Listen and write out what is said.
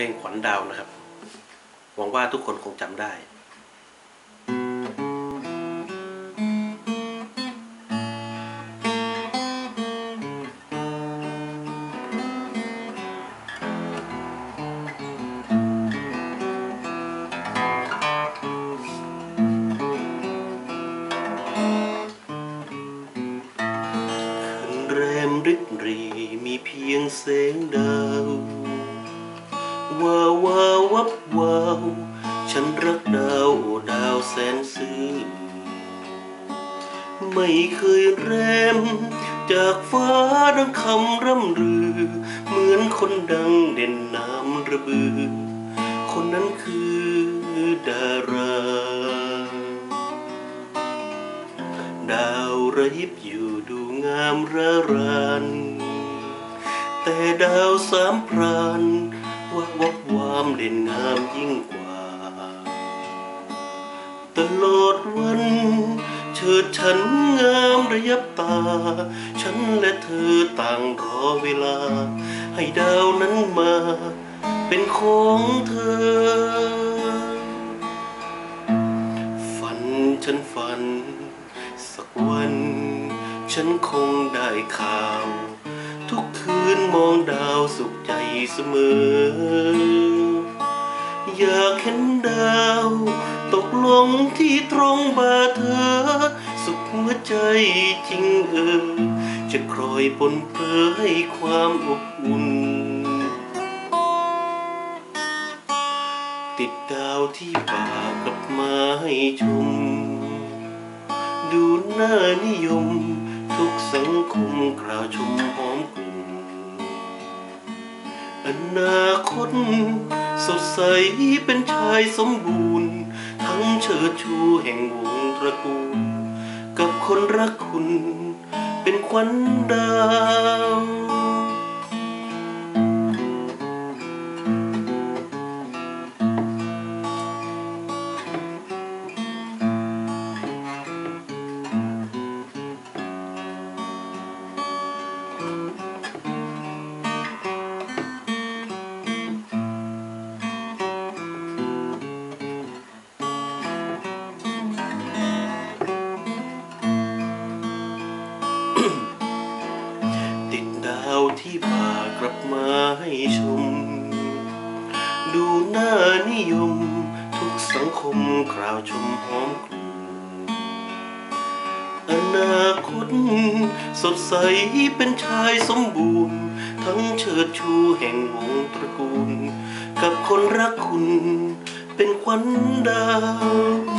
ลงขวัญดาวนะครับ หวังว่าทุกคนคงจำได้คืนแรมริบรีมีเพียงแสงดาว วาววาววับวาวฉันรักดาวดาวแสนซื่อไม่เคยแรม จากฟ้าดังคำร่ำรือ เหมือนคนดังเด่นน้ำระบือ คนนั้นคือดารา ดาวระยิบอยู่ดูงามระรันแต่ดาวสามพราน วับวับวามเด่นงามยิ่งกว่า ตลอดวัน เชิดฉันงามระยับตา ฉันและเธอต่างรอเวลา ให้ดาวนั้นมา เป็นของเธอ ฝันฉันฝัน สักวัน ฉันคงได้ข่าว คืนมองดาวสุขใจเสมอ อยากเห็นดาว ตกลงที่ตรงบ่าเธอ สุขหัวใจจริงเออ จะครอยปนเปื้อให้ความอบอุ่น ติดดาวที่ป่ากลับมาให้ชม ดูหน้านิยม ทุกสังคมกล่าวชมหอมกลุ่น อนาคตสดใสเป็นชายสมบูรณ์ ทั้งเชิดชูแห่งวงตระกูล กับคนรักคุณเป็นขวัญดาว ชม ดูหน้านิยม ทุกสังคมกล่าวชมหอมกลุ่นอนาคตสดใสเป็นชายสมบูรณ์ ทั้งเชิดชูแห่งวงตระกูล กับคนรักคุณเป็นขวัญดาว